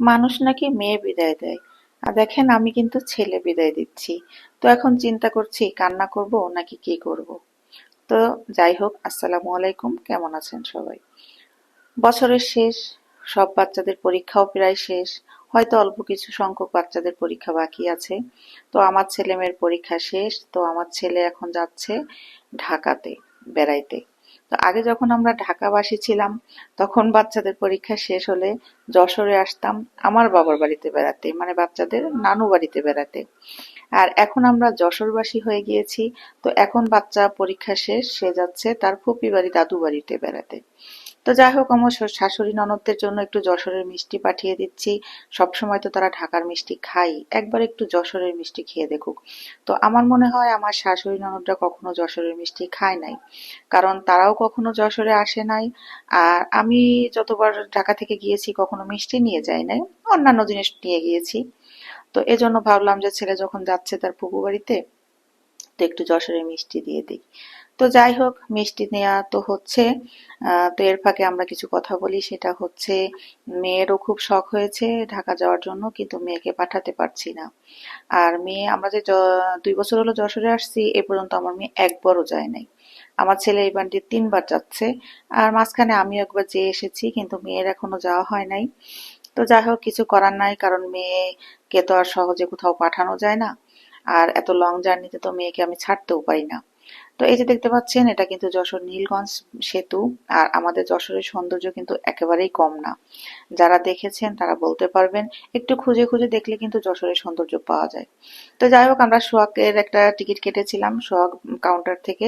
মানুষ নাকি মেয়ে বিদায় দেয়। আর দেখেন, আমি কিন্তু ছেলে বিদায় দিচ্ছি। তো এখন চিন্তা করছি, কান্না করব নাকি কি করব? তো যাই হোক, আসসালামু আলাইকুম। কেমন আছেন সবাই? বছরের শেষ, সব বাচ্চাদের পরীক্ষাও প্রায় শেষ। হয়তো অল্প কিছু সংখ্যক বাচ্চাদের পরীক্ষা বাকি আছে। তো আমার ছেলে মেয়ের পরীক্ষা শেষ। তো আমার ছেলে এখন যাচ্ছে ঢাকাতে, বেড়াইতে। তো আগে যখন আমরা ঢাকাবাসী ছিলাম, তখন বাচ্চাদের পরীক্ষা শেষ হলে যশোরে আসতাম আমার বাবার বাড়িতে বেড়াতে মানে বাচ্চাদের নানু বাড়িতে বেড়াতে। আর এখন আমরা যশোরবাসী হয়ে গিয়েছি, তো এখন বাচ্চা পরীক্ষা শেষ, সে যাচ্ছে তার ফুপি বাড়ি দাদু বাড়িতে বেড়াতে। তো যাই হোক আমার শাশুড়ি ননদদের জন্য একটু যশোরের মিষ্টি পাঠিয়ে দিচ্ছি। সবসময় তো তারা ঢাকার মিষ্টি খাই। একবার একটু যশোরের মিষ্টি খেয়ে দেখুক। তো আমার মনে হয় আমার শাশুড়ি ননদরা কখনো যশোরের মিষ্টি খায় নাই। কারণ তারাও কখনো যশোরে আসে নাই। আর আমি যতবার ঢাকা থেকে গিয়েছি, কখনো মিষ্টি নিয়ে যাই নাই। অন্যান্য জিনিস নিয়ে গিয়েছি। তো এজন্য ভাবলাম যে ছেলে যখন যাচ্ছে তার পুকু বাড়িতে, তো একটু যশোরের মিষ্টি দিয়ে দিই। তো যাই হোক, মিষ্টি নেওয়া তো হচ্ছে। তো এর ফাঁকে আমরা কিছু কথা বলি, সেটা হচ্ছে মেয়েরও খুব শখ হয়েছে ঢাকা যাওয়ার জন্য, কিন্তু মেয়েকে পাঠাতে পারছি না। আর মেয়ে, আমরা যে দুই বছর হলো যশোরে আসছি, এ পর্যন্ত আমার মেয়ে একবারও যায় নাই। আমার ছেলে এই বান্ডির তিনবার যাচ্ছে, আর মাঝখানে আমি একবার যেয়ে এসেছি, কিন্তু মেয়ের এখনও যাওয়া হয় নাই। তো যাই হোক, কিছু করার নাই, কারণ মেয়েকে তো আর সহজে কোথাও পাঠানো যায় না। আর এত লং জার্নিতে তো মেয়েকে আমি ছাড়তেও পারি না। তো এই যে দেখতে পাচ্ছেন, এটা কিন্তু যশোর নীলগঞ্জ সেতু, আর আমাদের যশোরের সৌন্দর্য কিন্তু একেবারেই কম না। যারা দেখেছেন তারা বলতে পারবেন, একটু খুঁজে খুঁজে দেখলে কিন্তু যশোরের সৌন্দর্য পাওয়া যায়। তো যাই হোক, আমরা সোহাগের একটা টিকিট কেটেছিলাম, সোহাগ কাউন্টার থেকে।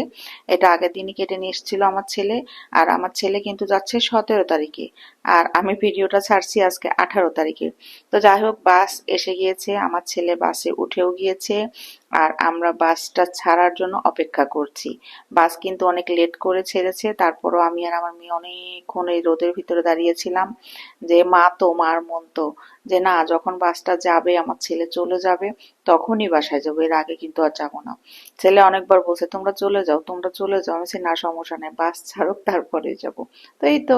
এটা আগের দিনই কেটে নিয়ে এসেছিল আমার ছেলে, আর আমার ছেলে কিন্তু যাচ্ছে সতেরো তারিখে, আর আমি ভিডিওটা ছাড়ছি আজকে আঠারো তারিখে। তো যাই হোক, বাস এসে গিয়েছে, আমার ছেলে বাসে উঠেও গিয়েছে, আর আমরা বাসটা ছাড়ার জন্য অপেক্ষা করছি। বাস কিন্তু অনেক লেট করে ছেড়েছে, তারপরও আমি আর আমার মেয়ে অনেকক্ষণ এই রোদের ভিতরে দাঁড়িয়েছিলাম যে, মা তো মার মন তো। যে, না, যখন বাসটা যাবে, আমার ছেলে চলে যাবে, তখনই বাসায় যাব, এর আগে কিন্তু আর যাব না। ছেলে অনেকবার বলছে, তোমরা চলে যাও, তোমরা চলে যাও। আমি না, সমস্যা নেই, বাস ছাড়ুক তারপরে যাব। তো এই তো।